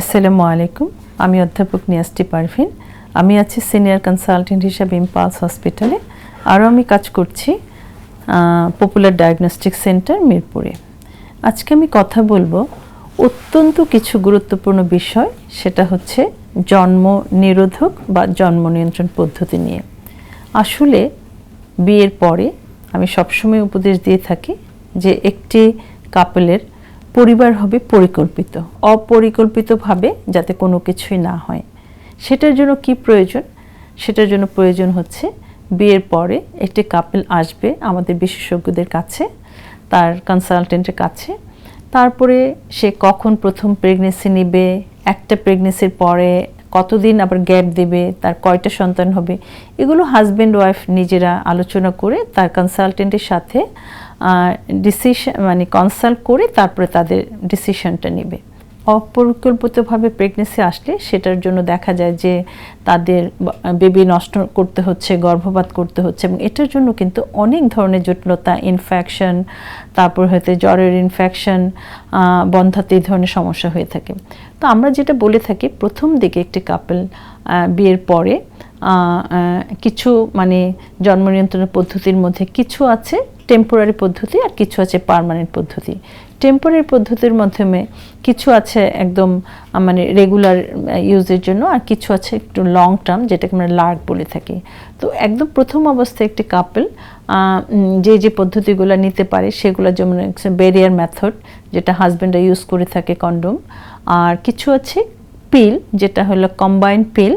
আসসালামু আলাইকুম। আমি অধ্যাপক নিয়াস্টি পারভিন। আমি আছি সিনিয়র কনসালটেন্ট হিসাবে ইম্পালস হসপিটালে। আরও আমি কাজ করছি পপুলার ডায়াগনস্টিক সেন্টার মিরপুরে। আজকে আমি কথা বলব অত্যন্ত কিছু গুরুত্বপূর্ণ বিষয়, সেটা হচ্ছে জন্ম নিরোধক বা জন্ম নিয়ন্ত্রণ পদ্ধতি নিয়ে। আসলে বিয়ের পরে আমি সবসময় উপদেশ দিয়ে থাকি যে একটি কাপেলের পরিবার হবে পরিকল্পিত, অপরিকল্পিতভাবে যাতে কোনো কিছুই না হয়। সেটার জন্য কি প্রয়োজন? সেটার জন্য প্রয়োজন হচ্ছে বিয়ের পরে একটি কাপেল আসবে আমাদের বিশেষজ্ঞদের কাছে, তার কনসালটেন্টের কাছে। তারপরে সে কখন প্রথম প্রেগনেন্সি নেবে, একটা প্রেগনেন্সির পরে কতদিন আবার গ্যাপ দেবে, তার কয়টা সন্তান হবে, এগুলো হাজব্যান্ড ওয়াইফ নিজেরা আলোচনা করে তার কনসালটেন্টের সাথে ডিসিশন মানে কনসাল্ট করে তারপরে তাদের ডিসিশনটা নেবে। অপরিকল্পিতভাবে প্রেগনেন্সি আসলে সেটার জন্য দেখা যায় যে তাদের বেবি নষ্ট করতে হচ্ছে, গর্ভপাত করতে হচ্ছে এবং এটার জন্য কিন্তু অনেক ধরনের জটিলতা ইনফেকশন তারপর হয়তো জ্বরের ইনফেকশন বন্ধাতে এই ধরনের সমস্যা হয়ে থাকে। তো আমরা যেটা বলে থাকি, প্রথম দিকে একটি কাপল বিয়ের পরে কিছু মানে জন্ম নিয়ন্ত্রণের পদ্ধতির মধ্যে কিছু আছে টেম্পোরারি পদ্ধতি আর কিছু আছে পারমানেন্ট পদ্ধতি। টেম্পোরারি পদ্ধতির মাধ্যমে কিছু আছে একদম মানে রেগুলার ইউজের জন্য আর কিছু আছে একটু লং টার্ম যেটাকে আমরা লার্ক বলে থাকি। তো একদম প্রথম অবস্থায় একটি কাপল যে যে পদ্ধতিগুলো নিতে পারে সেগুলো যেমন ব্যারিয়ার মেথড যেটা হাজব্যান্ডরা ইউজ করে থাকে কন্ডোম আর কিছু আছে পিল যেটা হলো কম্বাইন্ড পিল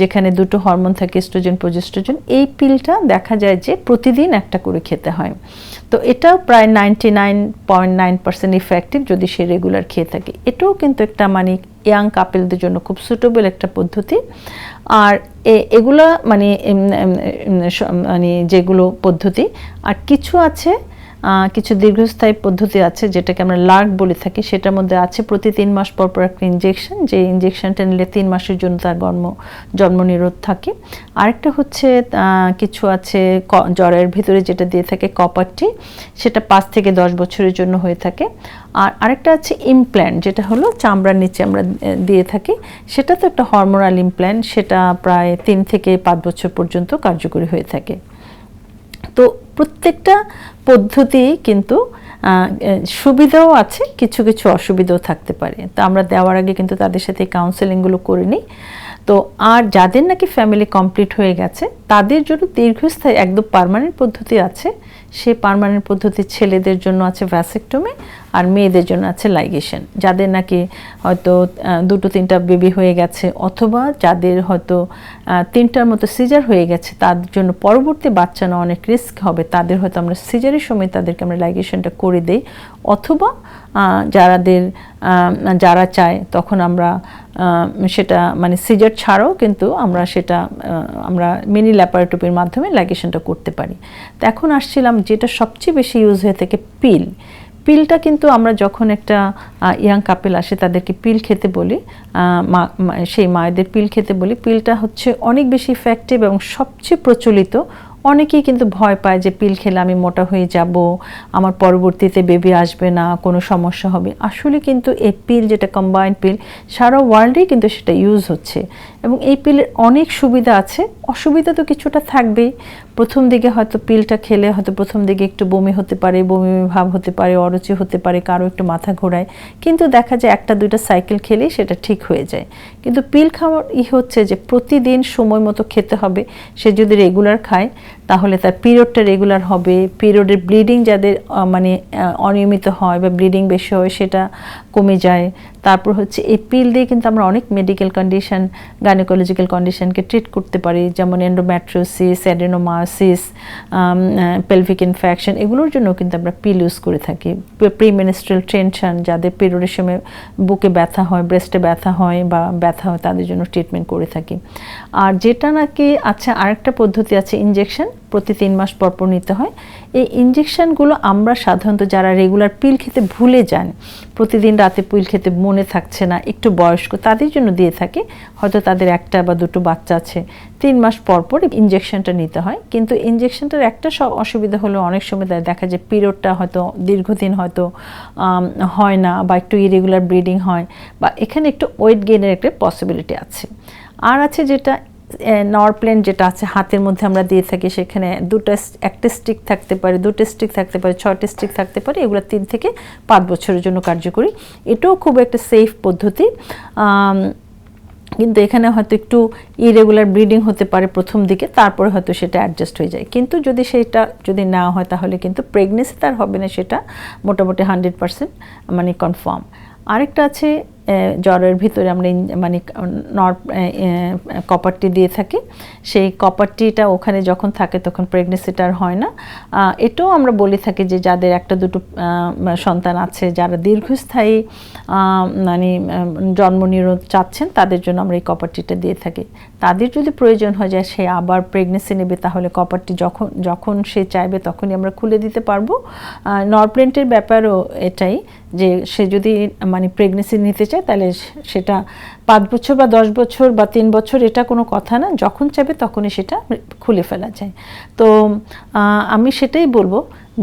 যেখানে দুটো হরমোন থাকে এস্ট্রোজেন প্রজেস্ট্রোজেন এই পিলটা দেখা যায় যে প্রতিদিন একটা করে খেতে হয়। তো এটাও প্রায় ninety nine point nine percent effective যদি সে রেগুলার খেয়ে থাকে। এটাও কিন্তু একটা মানে ইয়াং কাপেলদের জন্য খুব সুটেবল একটা পদ্ধতি। আর এগুলা মানে মানে যেগুলো পদ্ধতি। আর কিছু আছে কিছু দীর্ঘস্থায়ী পদ্ধতি আছে যেটাকে আমরা লার্ক বলে থাকি। সেটার মধ্যে আছে প্রতি তিন মাস পর পর একটা ইঞ্জেকশন যে ইঞ্জেকশনটা নিলে তিন মাসের জন্য তার গর্ম জন্ম নিরোধ থাকে। আরেকটা হচ্ছে কিছু আছে জ্বরের ভিতরে যেটা দিয়ে থাকে কপারটি সেটা পাঁচ থেকে দশ বছরের জন্য হয়ে থাকে। আর আরেকটা আছে ইমপ্ল্যান্ট যেটা হলো চামড়ার নিচে আমরা দিয়ে থাকি। সেটা তো একটা হরমোনাল ইমপ্ল্যান্ট সেটা প্রায় তিন থেকে পাঁচ বছর পর্যন্ত কার্যকরী হয়ে থাকে। তো প্রত্যেকটা পদ্ধতি কিন্তু সুবিধাও আছে, কিছু কিছু অসুবিধাও থাকতে পারে। তো আমরা দেওয়ার আগে কিন্তু তাদের সাথে কাউন্সেলিংগুলো করে নিই। তো আর যাদের নাকি ফ্যামিলি কমপ্লিট হয়ে গেছে, তাদের জন্য দীর্ঘস্থায়ী, একদম পারমানেন্ট পদ্ধতি আছে। সে পারমানেন্ট পদ্ধতি ছেলেদের জন্য আছে ভ্যাসেক্টমি আর মেয়েদের জন্য আছে লাইগেশন যাদের নাকি হয়তো দুটো তিনটা বেবি হয়ে গেছে, অথবা যাদের হয়তো তিনটার মতো সিজার হয়ে গেছে তাদের জন্য পরবর্তী বাচ্চা না অনেক রিস্ক হবে। তাদের হয়তো আমরা সিজারের সময় তাদেরকে আমরা লাইগেশনটা করে দেই, অথবা যারাদের যারা চায় তখন আমরা সেটা মানে সিজার ছাড়াও কিন্তু আমরা সেটা আমরা মিনি ল্যাপারেটপির মাধ্যমে লাইগেশনটা করতে পারি। তো এখন আসছিলাম যেটা সবচেয়ে বেশি ইউজ হয়ে থাকে পিল পিলটা কিন্তু আমরা যখন একটা ইয়াং কাপেল আসে তাদেরকে পিল খেতে বলি মা সেই মায়েদের পিল খেতে বলি। পিলটা হচ্ছে অনেক বেশি ইফেক্টিভ এবং সবচেয়ে প্রচলিত। অনেকেই কিন্তু ভয় পায় যে পিল খেলে আমি মোটা হয়ে যাব, আমার পরবর্তীতে বেবি আসবে না, কোনো সমস্যা হবে। আসলে কিন্তু এই পিল যেটা কম্বাইন্ড পিল, সারা ওয়ার্ল্ডেই কিন্তু সেটা ইউজ হচ্ছে। এবং এই পিলের অনেক সুবিধা আছে। অসুবিধা তো কিছুটা থাকবেই। প্রথম দিকে হয়তো পিলটা খেলে হয়তো প্রথম দিকে একটু বমি হতে পারে, বমি ভাব হতে পারে, অরুচি হতে পারে, কারও একটু মাথা ঘোরায়। কিন্তু দেখা যায় একটা, দুইটা সাইকেল খেলেই সেটা ঠিক হয়ে যায়। কিন্তু পিল খাওয়ার ই হচ্ছে যে প্রতিদিন সময় মতো খেতে হবে। সে যদি রেগুলার খায়, তাহলে তার পিরিয়ডটা রেগুলার হবে। পিরিয়ডের ব্লিডিং যাদের মানে অনিয়মিত হয় বা ব্লিডিং বেশি হয়, সেটা কমে যায়। তারপর হচ্ছে এই পিল দিয়ে কিন্তু আমরা অনেক মেডিকেল কন্ডিশন গাইনোকোলজিক্যাল কন্ডিশনকে ট্রিট করতে পারি, যেমন এন্ডোম্যাট্রোসিস অ্যাডেনোমাসিস পেলভিক ইনফেকশন এগুলোর জন্য কিন্তু আমরা পিল ইউজ করে থাকি। প্রিমিনিস্ট্রাল টেনশন যাদের পিরিয়ডের সময় বুকে ব্যথা হয় ব্রেস্টে ব্যথা হয় বা ব্যথা হয়, তাদের জন্য ট্রিটমেন্ট করে থাকি। আর যেটা নাকি আচ্ছা আরেকটা পদ্ধতি আছে ইঞ্জেকশন প্রতি তিন মাস পর পর নিতে হয়। এই ইঞ্জেকশনগুলো আমরা সাধারণত যারা রেগুলার পিল খেতে ভুলে যান, প্রতিদিন রাতে পিল খেতে থাকছে না, একটু বয়স্ক, তাদের জন্য দিয়ে থাকে। হয়তো তাদের একটা বা দুটো বাচ্চা আছে। তিন মাস পর পর ইঞ্জেকশনটা নিতে হয়। কিন্তু ইঞ্জেকশনটার একটা সব অসুবিধা হলো অনেক সময় দেখা যায় পিরিয়ডটা হয়তো দীর্ঘদিন হয়তো হয় না বা একটু ইরেগুলার ব্রিডিং হয় বা এখানে একটু ওয়েট গেইনের একটা পসিবিলিটি আছে। আর আছে যেটা নরপ্লেন যেটা আছে, হাতের মধ্যে আমরা দিয়ে থাকি, সেখানে দুটো একটা স্টিক থাকতে পারে, দুটো স্টিক থাকতে পারে, ছয়টা স্টিক থাকতে পারে, এগুলো তিন থেকে পাঁচ বছরের জন্য কার্যকরী। এটাও খুব একটা সেফ পদ্ধতি। কিন্তু এখানে হয়তো একটু ইরেগুলার ব্লিডিং হতে পারে প্রথম দিকে, তারপরে হয়তো সেটা অ্যাডজাস্ট হয়ে যায়। কিন্তু যদি সেটা যদি না হয়, তাহলে কিন্তু প্রেগনেন্সি তার হবে না সেটা। মোটামুটি হান্ড্রেড পার্সেন্ট মানে কনফার্ম আরেকটা আছে জ্বরের ভিতরে আমরা মানে নর কপারটি দিয়ে থাকি। সেই কপারটিটা ওখানে যখন থাকে তখন প্রেগনেন্সিটা আর হয় না। এটাও আমরা বলে থাকি যে যাদের একটা দুটো সন্তান আছে, যারা দীর্ঘস্থায়ী মানে জন্ম নিরোধ চাচ্ছেন, তাদের জন্য আমরা এই কপারটিটা দিয়ে থাকি। তাদের যদি প্রয়োজন হয় যে সে আবার প্রেগনেন্সি নেবে, তাহলে কপারটি যখন যখন সে চাইবে তখনই আমরা খুলে দিতে পারব। নরপ্লেন্টের ব্যাপারও এটাই যে সে যদি মানে প্রেগনেন্সি নিতে চায় তাহলে সেটা পাঁচ বছর বা দশ বছর বা তিন বছর এটা কোনো কথা না। যখন চাবে তখনই সেটা খুলে ফেলা যায়। তো আমি সেটাই বলব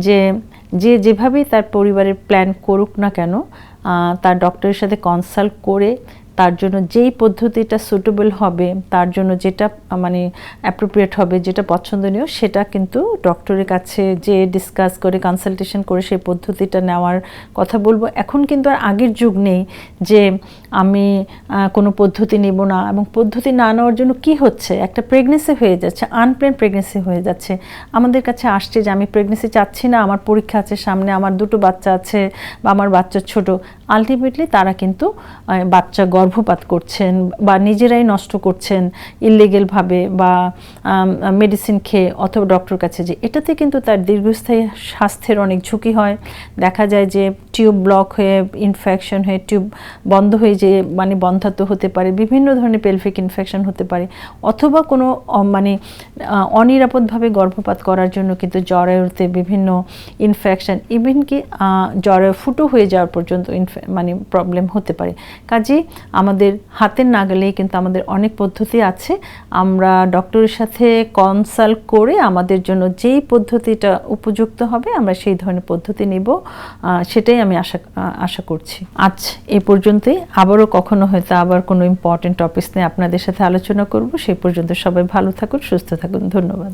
যে যে যেভাবেই তার পরিবারের প্ল্যান করুক না কেন তার ডক্টরের সাথে কনসাল্ট করে তার জন্য যেই পদ্ধতিটা সুটেবল হবে, তার জন্য যেটা মানে অ্যাপ্রোপ্রিয়েট হবে, যেটা পছন্দনীয়, সেটা কিন্তু ডক্টরের কাছে যে ডিসকাস করে কনসালটেশন করে সেই পদ্ধতিটা নেওয়ার কথা বলব। এখন কিন্তু আর আগের যুগ নেই যে আমি কোনো পদ্ধতি নেব না। এবং পদ্ধতি না নেওয়ার জন্য কি হচ্ছে? একটা প্রেগনেন্সি হয়ে যাচ্ছে আনপ্লেন প্রেগনেন্সি হয়ে যাচ্ছে। আমাদের কাছে আসছে যে, আমি প্রেগনেন্সি চাচ্ছি না, আমার পরীক্ষা আছে সামনে, আমার দুটো বাচ্চা আছে বা আমার বাচ্চা ছোট। আলটিমেটলি তারা কিন্তু বাচ্চা গর্ভপাত করছেন বা নিজেরাই নষ্ট করছেন ইলিগেলভাবে বা মেডিসিন খেয়ে অথবা ডক্টর কাছে যে এটাতে কিন্তু তার দীর্ঘস্থায়ী স্বাস্থ্যের অনেক ঝুঁকি হয়। দেখা যায় যে টিউব ব্লক হয়ে ইনফেকশন হয়ে টিউব বন্ধ হয়ে যে মানে বন্ধাত্ম হতে পারে, বিভিন্ন ধরনের পেলফিক ইনফেকশন হতে পারে, অথবা কোনো মানে অনিরাপদভাবে গর্ভপাত করার জন্য কিন্তু জ্বরেতে বিভিন্ন ইনফেকশন ইভেন কি জ্বরে ফুটো হয়ে যাওয়ার পর্যন্ত মানে প্রবলেম হতে পারে। কাজেই আমাদের হাতের নাগালেই কিন্তু আমাদের অনেক পদ্ধতি আছে। আমরা ডক্টরের সাথে কনসাল্ট করে আমাদের জন্য যেই পদ্ধতিটা উপযুক্ত হবে, আমরা সেই ধরনের পদ্ধতি নেব। সেটাই আমি আশা আশা করছি। আজ এ পর্যন্তই। আবারও কখনো হয়তো আবার কোনো ইম্পর্টেন্ট টপিকস নিয়ে আপনাদের সাথে আলোচনা করব। সেই পর্যন্ত সবাই ভালো থাকুন, সুস্থ থাকুন। ধন্যবাদ।